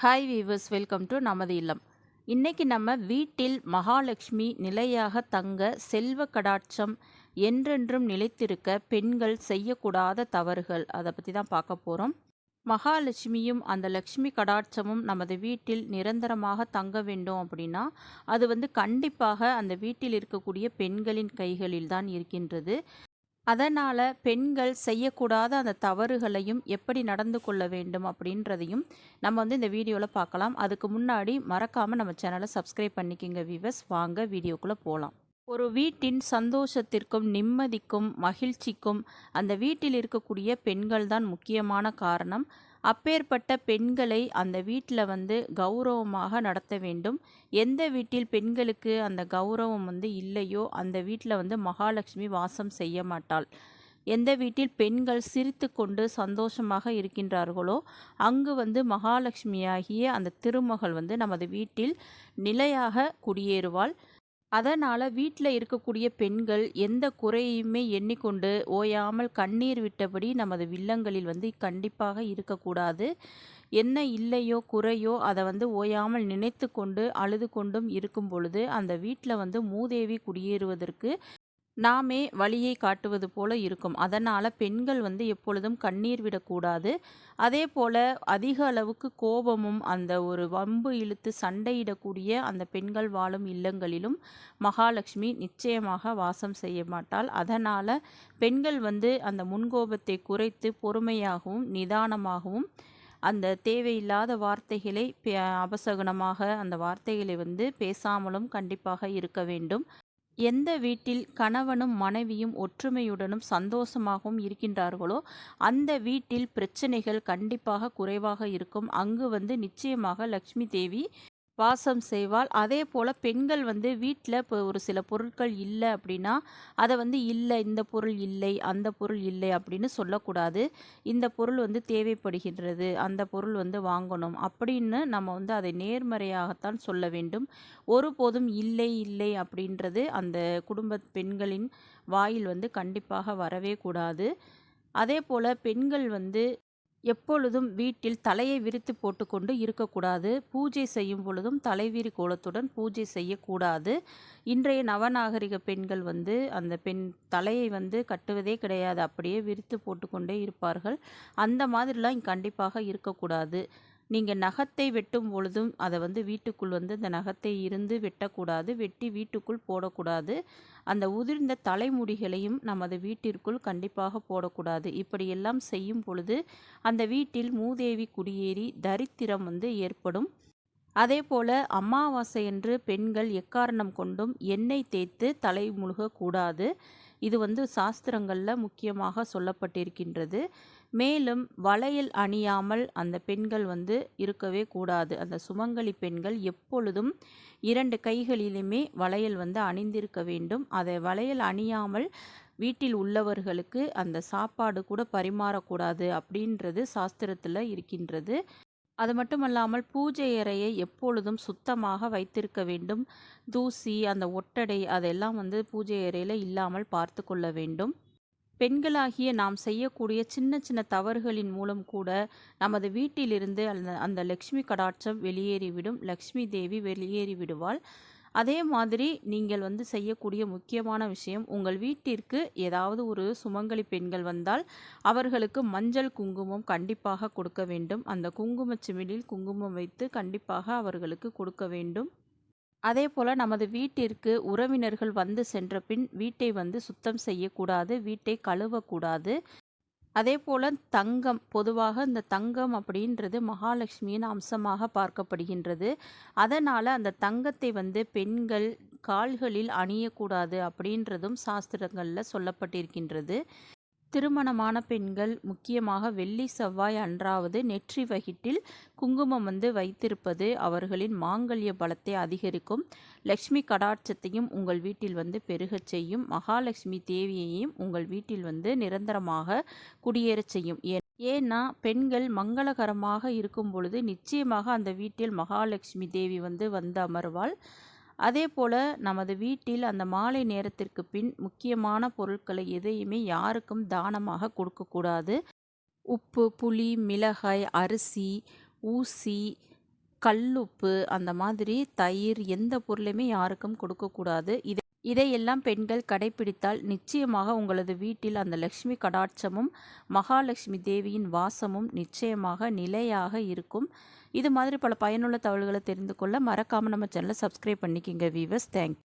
Hi viewers welcome to நமது இல்லம். இன்றைக்கி நம்ம வீட்டில் மகாலட்சுமி நிலையாக தங்க செல்வ கடாட்சம் என்றென்றும் நிலைத்திருக்க பெண்கள் செய்யக்கூடாத தவறுகள் அதை பற்றி தான் பார்க்க போகிறோம் மகாலட்சுமியும் அந்த லக்ஷ்மி கடாட்சமும் நமது வீட்டில் நிரந்தரமாக தங்க வேண்டும் அப்படின்னா அது வந்து கண்டிப்பாக அந்த வீட்டில் இருக்கக்கூடிய பெண்களின் கைகளில் தான் இருக்கின்றது. அதனால் பெண்கள் செய்யக்கூடாத அந்த தவறுகளையும் எப்படி நடந்து கொள்ள வேண்டும் அப்படின்றதையும் நம்ம வந்து இந்த வீடியோவில் பார்க்கலாம். அதுக்கு முன்னாடி மறக்காமல் நம்ம சேனலை சப்ஸ்கிரைப் பண்ணிக்கிங்க விவஸ் வாங்க வீடியோக்குள்ளே போகலாம் ஒரு வீட்டின் சந்தோஷத்திற்கும் நிம்மதிக்கும் மகிழ்ச்சிக்கும் அந்த வீட்டில் இருக்கக்கூடிய பெண்கள் தான் முக்கியமான காரணம். அப்பேற்பட்ட பெண்களை அந்த வீட்டில் வந்து கௌரவமாக நடத்த வேண்டும். எந்த வீட்டில் பெண்களுக்கு அந்த கௌரவம் வந்து இல்லையோ அந்த வீட்டில் வந்து மகாலட்சுமி வாசம் செய்ய மாட்டாள். எந்த வீட்டில் பெண்கள் சிரித்து கொண்டு சந்தோஷமாக இருக்கின்றார்களோ அங்கு வந்து மகாலட்சுமியாகிய அந்த திருமகள் வந்து நமது வீட்டில் நிலையாக குடியேறுவாள். அதனால் வீட்டில் இருக்கக்கூடிய பெண்கள் எந்த குறையுமே எண்ணிக்கொண்டு ஓயாமல் கண்ணீர் விட்டபடி நமது வில்லங்களில் வந்து கண்டிப்பாக இருக்கக்கூடாது. என்ன இல்லையோ குறையோ அதை வந்து ஓயாமல் நினைத்து கொண்டு அழுது கொண்டும் இருக்கும் பொழுது அந்த வீட்டில் வந்து மூதேவி குடியேறுவதற்கு நாமே வழியை காட்டுவது போல இருக்கும். அதனால் பெண்கள் வந்து எப்பொழுதும் கண்ணீர் விடக்கூடாது. அதே போல் அதிக அளவுக்கு கோபமும் அந்த ஒரு வம்பு இழுத்து சண்டையிடக்கூடிய அந்த பெண்கள் வாழும் இல்லங்களிலும் மகாலட்சுமி நிச்சயமாக வாசம் செய்ய மாட்டாள். அதனால் பெண்கள் வந்து அந்த முன்கோபத்தை குறைத்து பொறுமையாகவும் நிதானமாகவும் அந்த தேவையில்லாத வார்த்தைகளை அபசகுனமாக அந்த வார்த்தைகளை வந்து பேசாமலும் கண்டிப்பாக இருக்க வேண்டும். எந்த வீட்டில் கணவனும் மனைவியும் ஒற்றுமையுடனும் சந்தோஷமாகவும் இருக்கின்றார்களோ அந்த வீட்டில் பிரச்சனைகள் கண்டிப்பாக குறைவாக இருக்கும். அங்கு வந்து நிச்சயமாக லக்ஷ்மி தேவி வாசம் செய்வாள். அதே போல் பெண்கள் வந்து வீட்டில் இப்போ ஒரு சில பொருட்கள் இல்லை அப்படின்னா அதை வந்து இல்லை இந்த பொருள் இல்லை அந்த பொருள் இல்லை அப்படின்னு சொல்லக்கூடாது. இந்த பொருள் வந்து தேவைப்படுகின்றது அந்த பொருள் வந்து வாங்கணும் அப்படின்னு நம்ம வந்து அதை நேர்மறையாகத்தான் சொல்ல வேண்டும். ஒருபோதும் இல்லை இல்லை அப்படின்றது அந்த குடும்ப பெண்களின் வாயில் வந்து கண்டிப்பாக வரவே கூடாது. அதே போல் பெண்கள் வந்து எப்பொழுதும் வீட்டில் தலையை விரித்து போட்டுக்கொண்டு இருக்கக்கூடாது. பூஜை செய்யும் பொழுதும் தலைவிரி கோலத்துடன் பூஜை செய்யக்கூடாது. இன்றைய நவநாகரிக பெண்கள் வந்து அந்த பெண் தலையை வந்து கட்டுவதே கிடையாது. அப்படியே விரித்து போட்டுக்கொண்டே இருப்பார்கள். அந்த மாதிரிலாம் கண்டிப்பாக இருக்கக்கூடாது. நீங்கள் நகத்தை வெட்டும் பொழுதும் அதை வந்து வீட்டுக்குள் வந்து இந்த நகத்தை இருந்து வெட்டக்கூடாது வெட்டி வீட்டுக்குள் போடக்கூடாது. அந்த உதிர்ந்த தலைமுடிகளையும் நமது வீட்டிற்குள் கண்டிப்பாக போடக்கூடாது. இப்படியெல்லாம் செய்யும் பொழுது அந்த வீட்டில் மூதேவி குடியேறி தரித்திரம் வந்து ஏற்படும். அதே போல் அமாவாசை என்று பெண்கள் எக்காரணம் கொண்டும் எண்ணெய் தேய்த்து தலை முழுகக்கூடாது. இது வந்து சாஸ்திரங்களில் முக்கியமாக சொல்லப்பட்டிருக்கின்றது. மேலும் வளையல் அணியாமல் அந்த பெண்கள் வந்து இருக்கவே கூடாது. அந்த சுமங்கலி பெண்கள் எப்பொழுதும் இரண்டு கைகளிலுமே வளையல் வந்து அணிந்திருக்க வேண்டும். அதை வளையல் அணியாமல் வீட்டில் உள்ளவர்களுக்கு அந்த சாப்பாடு கூட பரிமாறக்கூடாது அப்படின்றது சாஸ்திரத்தில் இருக்கின்றது. அது மட்டுமல்லாமல் பூஜை அறையை எப்பொழுதும் சுத்தமாக வைத்திருக்க வேண்டும். தூசி அந்த ஒட்டடை அதெல்லாம் வந்து பூஜை அறையில் இல்லாமல் பார்த்து கொள்ள வேண்டும். பெண்களாகிய நாம் செய்யக்கூடிய சின்ன சின்ன தவறுகளின் மூலம் கூட நமது வீட்டிலிருந்து அந்த அந்த லக்ஷ்மி கடாட்சம் வெளியேறிவிடும். லக்ஷ்மி தேவி வெளியேறி விடுவாள் அதே மாதிரி நீங்கள் வந்து செய்யக்கூடிய முக்கியமான விஷயம் உங்கள் வீட்டிற்கு ஏதாவது ஒரு சுமங்கலி பெண்கள் வந்தால் அவர்களுக்கு மஞ்சள் குங்குமம் கண்டிப்பாக கொடுக்க வேண்டும். அந்த குங்கும சிமிழில் குங்குமம் வைத்து கண்டிப்பாக அவர்களுக்கு கொடுக்க வேண்டும். அதே போல் நமது வீட்டிற்கு உறவினர்கள் வந்து சென்ற பின் வீட்டை வந்து சுத்தம் செய்யக்கூடாது வீட்டை கழுவக்கூடாது. அதே போல் தங்கம் பொதுவாக இந்த தங்கம் அப்படின்றது மகாலட்சுமியின் அம்சமாக பார்க்கப்படுகின்றது. அதனால் அந்த தங்கத்தை வந்து பெண்கள் கால்களில் அணியக்கூடாது அப்படின்றதும் சாஸ்திரங்களில் சொல்லப்பட்டிருக்கின்றது. திருமணமான பெண்கள் முக்கியமாக வெள்ளி செவ்வாய் அன்றாவது நெற்றி வகிட்டில் குங்குமம் வந்து வைத்திருப்பது அவர்களின் மாங்கல்ய பலத்தை அதிகரிக்கும். லக்ஷ்மி கடாட்சத்தையும் உங்கள் வீட்டில் வந்து பெருகச் செய்யும். மகாலட்சுமி தேவியையும் உங்கள் வீட்டில் வந்து நிரந்தரமாக குடியேறச் செய்யும். ஏன்னா பெண்கள் மங்களகரமாக இருக்கும் பொழுது நிச்சயமாக அந்த வீட்டில் மகாலட்சுமி தேவி வந்து வந்து அமர்வாள். அதே போல் நமது வீட்டில் அந்த மாலை நேரத்திற்கு பின் முக்கியமான பொருட்களை எதையுமே யாருக்கும் தானமாக கொடுக்கக்கூடாது. உப்பு புளி மிளகாய் அரிசி ஊசி கல்லுப்பு அந்த மாதிரி தயிர் எந்த பொருளையுமே யாருக்கும் கொடுக்கக்கூடாது. இதை இதையெல்லாம் பெண்கள் கடைபிடித்தால் நிச்சயமாக உங்களது வீட்டில் அந்த லக்ஷ்மி கடாட்சமும் மகாலட்சுமி தேவியின் வாசமும் நிச்சயமாக நிலையாக இருக்கும். இது மாதிரி பல பயனுள்ள தகவல்களை தெரிந்து கொள்ள மறக்காமல் நம்ம சேனலை சப்ஸ்கிரைப் பண்ணிக்கிங்க வீவர்ஸ் தேங்க்